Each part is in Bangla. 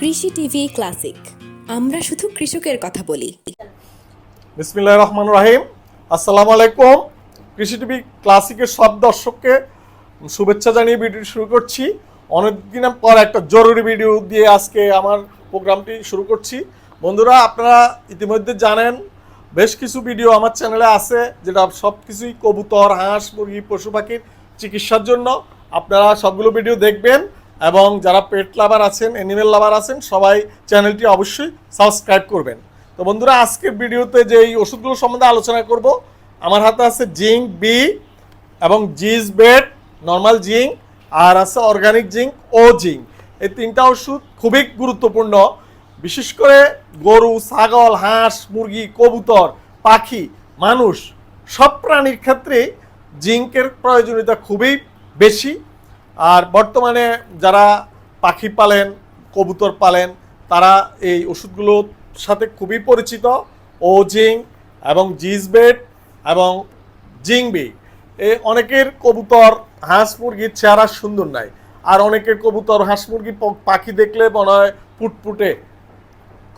কৃষি টিভি ক্লাসিক। আমরা শুধু কৃষকের কথা বলি। বিসমিল্লাহ রহমান রাহিম। আসসালামু আলাইকুম। কৃষি টিভি ক্লাসিকের সব দর্শককে শুভেচ্ছা জানিয়ে ভিডিও শুরু করছি। অনেকদিন পর একটা জরুরি ভিডিও দিয়ে আজকে আমার প্রোগ্রামটি শুরু করছি। বন্ধুরা, আপনারা ইতিমধ্যে জানেন, বেশ কিছু ভিডিও আমার চ্যানেলে আছে, যেটা সব কিছুই কবুতর, হাঁস, মুরগি, পশু পাখির চিকিৎসার জন্য। আপনারা সবগুলো ভিডিও দেখবেন। এবং যারা পেট লাভার আছেন অ্যানিমেল লাভার আছেন, সবাই চ্যানেলটি অবশ্যই সাবস্ক্রাইব করবেন। তো বন্ধুরা, আজকের ভিডিওতে যে এই ওষুধগুলো সম্বন্ধে আলোচনা করব, আমার হাতে আছে জিঙ্ক, বি এবং জিজ বেড নর্মাল জিঙ্ক, আর আছে অর্গানিক জিঙ্ক ও জিঙ্ক। এই তিনটা ওষুধ খুবই গুরুত্বপূর্ণ। বিশেষ করে গরু, ছাগল, হাঁস, মুরগি, কবুতর, পাখি, মানুষ, সব প্রাণীর ক্ষেত্রে জিঙ্কের প্রয়োজনীয়তা খুবই বেশি। আর বর্তমানে যারা পাখি পালেন, কবুতর পালেন, তারা এই ওষুধগুলোর সাথে খুবই পরিচিত। ও জিঙ্ক এবং জিজবেট এবং জিংবি এ অনেকের কবুতর হাঁস মুরগির চেহারা সুন্দর নাই। আর অনেকের কবুতর হাঁস মুরগি পাখি দেখলে মনে হয় ফুটফুটে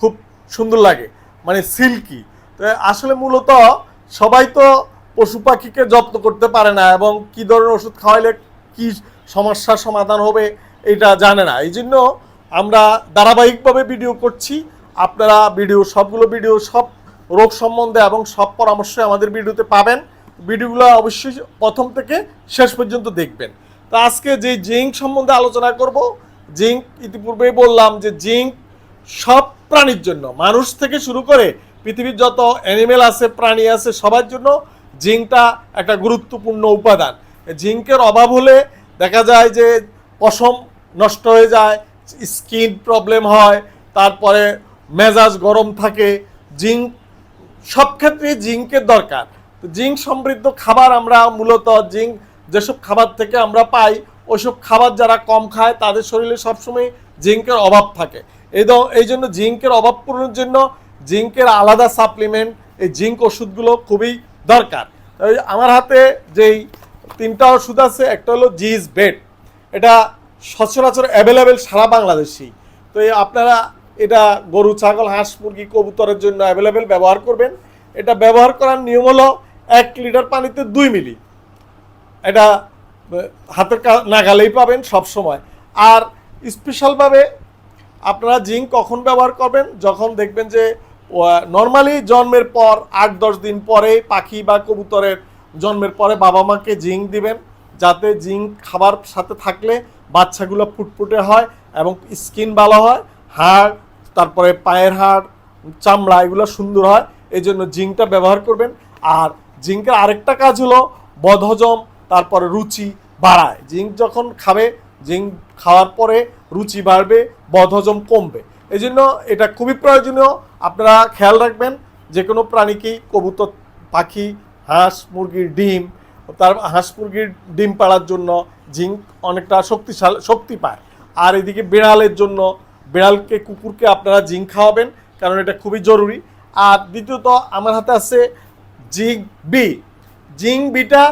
খুব সুন্দর লাগে মানে সিল্কি। তো আসলে মূলত সবাই তো পশু পাখিকে যত্ন করতে পারে না এবং কি ধরনের ওষুধ খাওয়াইলে কি সমস্যার সমাধান হবে, এটা জানে না। এই জন্য আমরা ধারাবাহিকভাবে ভিডিও করছি। আপনারা ভিডিও সবগুলো ভিডিও সব রোগ সম্বন্ধে এবং সব পরামর্শ আমাদের ভিডিওতে পাবেন। ভিডিওগুলো অবশ্যই প্রথম থেকে শেষ পর্যন্ত দেখবেন। তো আজকে যে জিঙ্ক সম্বন্ধে আলোচনা করব, জিঙ্ক ইতিপূর্বেই বললাম যে জিঙ্ক সব প্রাণীর জন্য, মানুষ থেকে শুরু করে পৃথিবীর যত অ্যানিমেল আছে, প্রাণী আছে, সবার জন্য জিঙ্কটা একটা গুরুত্বপূর্ণ উপাদান। জিঙ্কের অভাব হলে দেখা যায় যে পশম নষ্ট হয়ে যায়, স্কিন প্রবলেম হয়, তারপরে মেজাজ গরম থাকে, জিঙ্ক, সব ক্ষেত্রে জিঙ্কের দরকার। জিঙ্ক সমৃদ্ধ খাবার আমরা মূলত জিঙ্ক যেসব খাবার থেকে আমরা পাই, ওইসব খাবার যারা কম খায়, তাদের শরীরে সবসময় জিঙ্কের অভাব থাকে। এই এই জন্য জিঙ্কের অভাব পূরণের জন্য জিঙ্কের আলাদা সাপ্লিমেন্ট এই জিঙ্ক ওষুধগুলো খুবই দরকার। আমার হাতে যেই তিনটা ওষুধ আছে, একটা হলো জিজ বেড। এটা সচরাচর অ্যাভেলেবেল সারা বাংলাদেশেই। তো আপনারা এটা গরু, ছাগল, হাঁস, মুরগি, কবুতরের জন্য অ্যাভেলেবেল ব্যবহার করবেন। এটা ব্যবহার করার নিয়ম হলো এক লিটার পানিতে দুই মিলি। এটা হাতের নাগালেই পাবেন সব সময় আর স্পেশালভাবে আপনারা জিঙ্ক কখন ব্যবহার করবেন? যখন দেখবেন যে নর্মালি জন্মের পর, আট, দশ দিন পরে পাখি বা কবুতরের জন্মের পরে বাবা মাকে জিঙ্ক দিবেন, যাতে জিঙ্ক খাবার সাথে থাকলে বাচ্চাগুলো ফুটফুটে হয় এবং স্কিন ভালো হয়, হাড়, তারপরে পায়ের হাড়, চামড়া এগুলো সুন্দর হয় এই জন্য জিঙ্কটা ব্যবহার করবেন। আর জিঙ্কের আরেকটা কাজ হলো বদহজম, তারপরে রুচি বাড়ায়। জিঙ্ক যখন খাবে, জিঙ্ক খাওয়ার পরে রুচি বাড়বে, বদহজম কমবে। এই জন্য এটা খুবই প্রয়োজনীয়। আপনারা খেয়াল রাখবেন যে কোনো প্রাণীকেই কবুতর, পাখি হাঁস, মুরগির ডিম, তার হাঁস, মুরগির ডিম পাড়ার জন্য জিঙ্ক অনেকটা শক্তিশালী, শক্তি পায়। আর এদিকে বিড়ালের জন্য, বিড়ালকে, কুকুরকে আপনারা জিঙ্ক খাওয়াবেন, কারণ এটা খুবই জরুরি। আর দ্বিতীয়ত, আমার হাতে আছে জিঙ্ক বি জিঙ্ক বিটা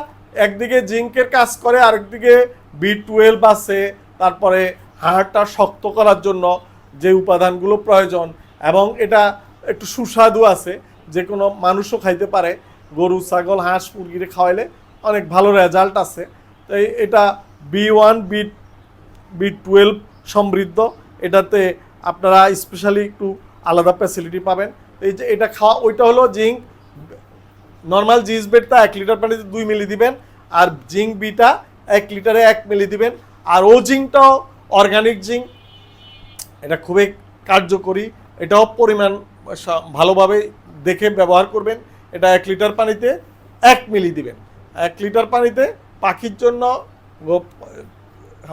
একদিকে জিঙ্কের কাজ করে, আরেকদিকে বি টুয়েলভ আছে। তারপরে হাড়টা শক্ত করার জন্য যে উপাদানগুলো প্রয়োজন, এবং এটা একটু সুস্বাদু আছে যে কোনো মানুষও খাইতে পারে। গরু, ছাগল, হাঁস, মুরগিরে খাওয়াইলে অনেক ভালো রেজাল্ট আছে। তো এটা B one B B twelve সমৃদ্ধ। এটাতে আপনারা স্পেশালি একটু আলাদা ফ্যাসিলিটি পাবেন। এই যে এটা খাওয়া, ওইটা হলো জিঙ্ক। নর্মাল জিস বেডটা এক লিটার পানিতে দুই মিলি দিবেন আর জিঙ্ক বিটা এক লিটারে এক মিলি দিবেন। আর ও জিঙ্কটাও অর্গানিক জিঙ্ক। এটা খুবই কার্যকরী। এটাও পরিমাণ ভালোভাবে দেখে ব্যবহার করবেন। এটা এক লিটার পানিতে এক মিলি দিবেন। এক লিটার পানিতে পাখির জন্য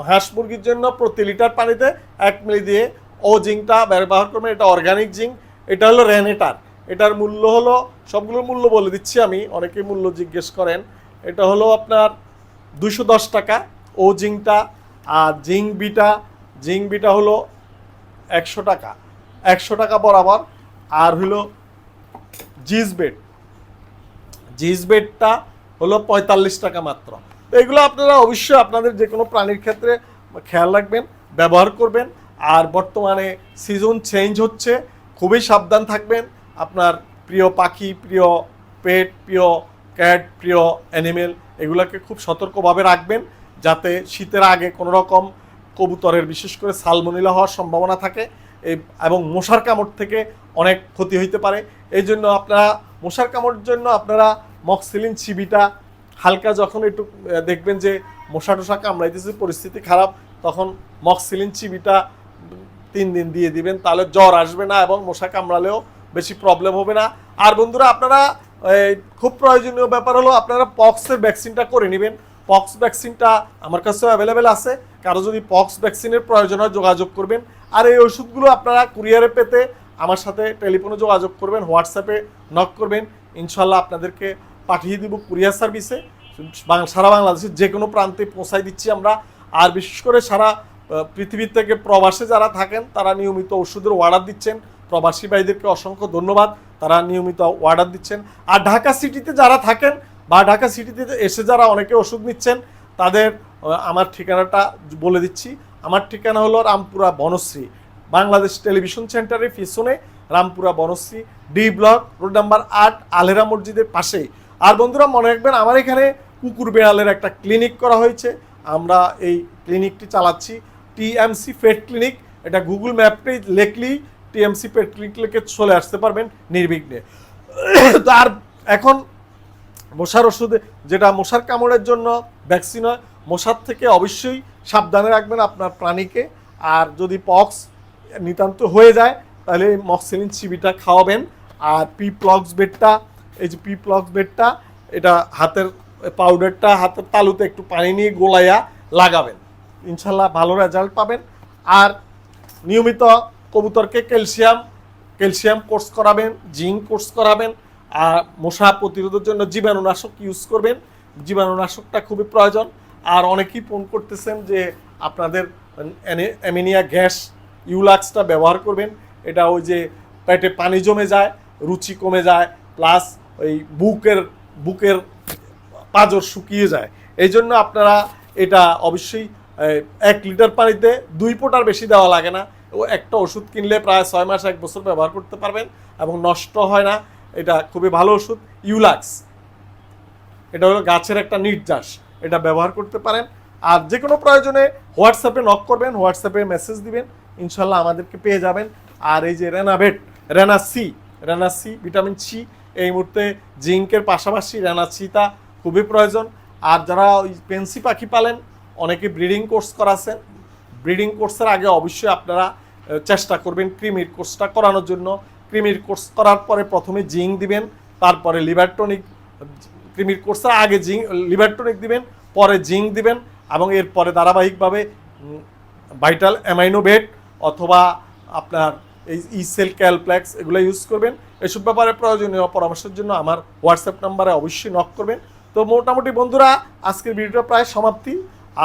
হাঁস মুরগির জন্য প্রতি লিটার পানিতে এক মিলি দিয়ে ও জিঙ্কটা ব্যবহার করবেন। এটা অর্গানিক জিঙ্ক এটা হলো রেনেটার। এটার মূল্য হলো, সবগুলোর মূল্য বলে দিচ্ছি আমি, অনেকেই মূল্য জিজ্ঞেস করেন। এটা হলো আপনার দুশো দশ টাকা, ও জিঙ্কটা আর জিঙ্ক বিটা জিঙ্ক বিটা হলো একশো টাকা। একশো টাকা বরাবর। আর হলো জিজ বেড। জিজ বেডটা হলো পঁয়তাল্লিশ টাকা মাত্র। তো এগুলো আপনারা অবশ্যই আপনাদের যে কোনো প্রাণীর ক্ষেত্রে খেয়াল রাখবেন, ব্যবহার করবেন। আর বর্তমানে সিজন চেঞ্জ হচ্ছে, খুবই সাবধান থাকবেন। আপনার প্রিয় পাখি, প্রিয় পেট, প্রিয় ক্যাট, প্রিয় অ্যানিমেল, এগুলোকে খুব সতর্কভাবে রাখবেন যাতে শীতের আগে কোনো রকম কবুতরের, বিশেষ করে সালমনিলা হওয়ার সম্ভাবনা থাকে। এবং মশার কামড় থেকে অনেক ক্ষতি হইতে পারে। এই জন্য আপনারা মশার কামড়ের জন্য আপনারা মক্সিলিন চিবিটা হালকা যখন একটু দেখবেন যে মশা টশা কামড়াইতেছে, পরিস্থিতি খারাপ, তখন মক্সিলিন চিবিটা তিন দিন দিয়ে দিবেন, তাহলে জ্বর আসবে না এবং মশা কামড়ালেও বেশি প্রবলেম হবে না। আর বন্ধুরা, আপনারা খুব প্রয়োজনীয় ব্যাপার হলো আপনারা পক্সের ভ্যাকসিনটা করে নেবেন। পক্স ভ্যাকসিনটা আমার কাছেও অ্যাভেলেবেল আছে। কারও যদি পক্স ভ্যাকসিনের প্রয়োজন হয় যোগাযোগ করবেন। আর এই ওষুধগুলো আপনারা কুরিয়ারে পেতে আমার সাথে টেলিফোনে যোগাযোগ করবেন, হোয়াটসঅ্যাপে নক করবেন। ইনশাল্লাহ আপনাদেরকে পাঠিয়ে দিব কুরিয়ার সার্ভিসে। সারা বাংলাদেশের যে কোনো প্রান্তে পৌঁছাই দিচ্ছি আমরা। আর বিশেষ করে সারা পৃথিবীর থেকে প্রবাসে যারা থাকেন, তারা নিয়মিত ওষুধের অর্ডার দিচ্ছেন। প্রবাসী ভাইদেরকে অসংখ্য ধন্যবাদ। তারা নিয়মিত অর্ডার দিচ্ছেন। আর ঢাকা সিটিতে যারা থাকেন বা ঢাকা সিটিতে এসে যারা অনেকে ওষুধ নিচ্ছেন, তাদের আমার ঠিকানাটা বলে দিচ্ছি। আমার ঠিকানা হলো রামপুরা বনশ্রী। বাংলাদেশ টেলিভিশন সেন্টারের পিছনে Rampura Banasree, D block, road number আট আলেরা মসজিদের পাশেই আর বন্ধুরা, মনে রাখবেন, আমার এখানে কুকুর বেড়ালের একটা ক্লিনিক করা হয়েছে। আমরা এই ক্লিনিকটি চালাচ্ছি। টিএমসি পেট ক্লিনিক, এটা গুগল ম্যাপে লেখলেই টিএমসি পেট ক্লিনিক লিখে চলে আসতে পারবেন নির্বিঘ্নে। তো আর এখন মশার ওষুধে, যেটা মশার কামড়ের জন্য ভ্যাকসিন হয়, মশার থেকে অবশ্যই সাবধানে রাখবেন আপনার প্রাণীকে। আর যদি পক্স নিতান্ত হয়ে যায়, তাহলে মক্সিলিন চিবিটা খাওয়াবেন। আর পি প্লক্স বেডটা, এই যে পি প্লক্স বেডটা, এটা হাতের পাউডারটা হাতের তালুতে একটু পানি নিয়ে গোলাইয়া লাগাবেন। ইনশাল্লাহ ভালো রেজাল্ট পাবেন। আর নিয়মিত কবুতরকে ক্যালসিয়াম ক্যালসিয়াম কোর্স করাবেন, জিঙ্ক কোর্স করাবেন, আর মশা প্রতিরোধের জন্য জীবাণুনাশক ইউজ করবেন। জীবাণুনাশকটা খুবই প্রয়োজন। আর অনেকেই ফোন করতেছেন যে আপনাদের অ্যামিনিয়া গ্যাস ইউলাক্সটা ব্যবহার করবেন। এটা ওই যে পেটে পানি জমে যায়, রুচি কমে যায়, প্লাস ওই বুকের বুকের পাঁজর শুকিয়ে যায়। এই জন্য আপনারা এটা অবশ্যই এক লিটার পানিতে দুই ফোঁটার বেশি দেওয়া লাগে না। ও একটা ওষুধ কিনলে প্রায় ছয় মাস, এক বছর ব্যবহার করতে পারবেন এবং নষ্ট হয় না। এটা খুবই ভালো ওষুধ, ইউলাক্স। এটা হলো গাছের একটা নির্যাস। এটা ব্যবহার করতে পারেন। আর যে কোনো প্রয়োজনে হোয়াটসঅ্যাপে নক করবেন, হোয়াটসঅ্যাপে মেসেজ দিবেন। ইনশাল্লাহ আমাদেরকে পেয়ে যাবেন। আর এই যে Renavet Rena C Rena C, vitamin C, এই মুহূর্তে জিঙ্কের পাশাপাশি রেনা সিটা খুবই প্রয়োজন। আর যারা ওই পেন্সি পাখি পালেন, অনেকে ব্রিডিং কোর্স করাছেন। ব্রিডিং কোর্সের আগে অবশ্যই আপনারা চেষ্টা করবেন ক্রিমির কোর্সটা করানোর জন্য। ক্রিমির কোর্স করার পরে প্রথমে জিঙ্ক দিবেন, তারপরে লিভার টনিক ক্রিমির কোর্সের আগে জিঙ্ক লিভার টনিক দিবেন, পরে জিঙ্ক দিবেন এবং এরপরে ধারাবাহিকভাবে ভাইটাল অ্যামাইনোভেট অথবা আপনার এই ইসেল ক্যালপ্লেক্স এগুলো ইউজ করবেন। এসব ব্যাপারে প্রয়োজনীয় পরামর্শের জন্য আমার হোয়াটসঅ্যাপ নাম্বারে অবশ্যই নক করবেন। তো মোটামুটি বন্ধুরা, আজকের ভিডিওটা প্রায় সমাপ্তি।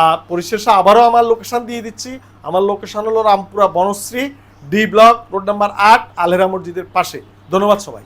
আর পরিশেষে আবারও আমার লোকেশান দিয়ে দিচ্ছি। আমার লোকেশান হলো Rampura Banasree D block road number আট, আলহেরা মসজিদের পাশে। ধন্যবাদ সবাই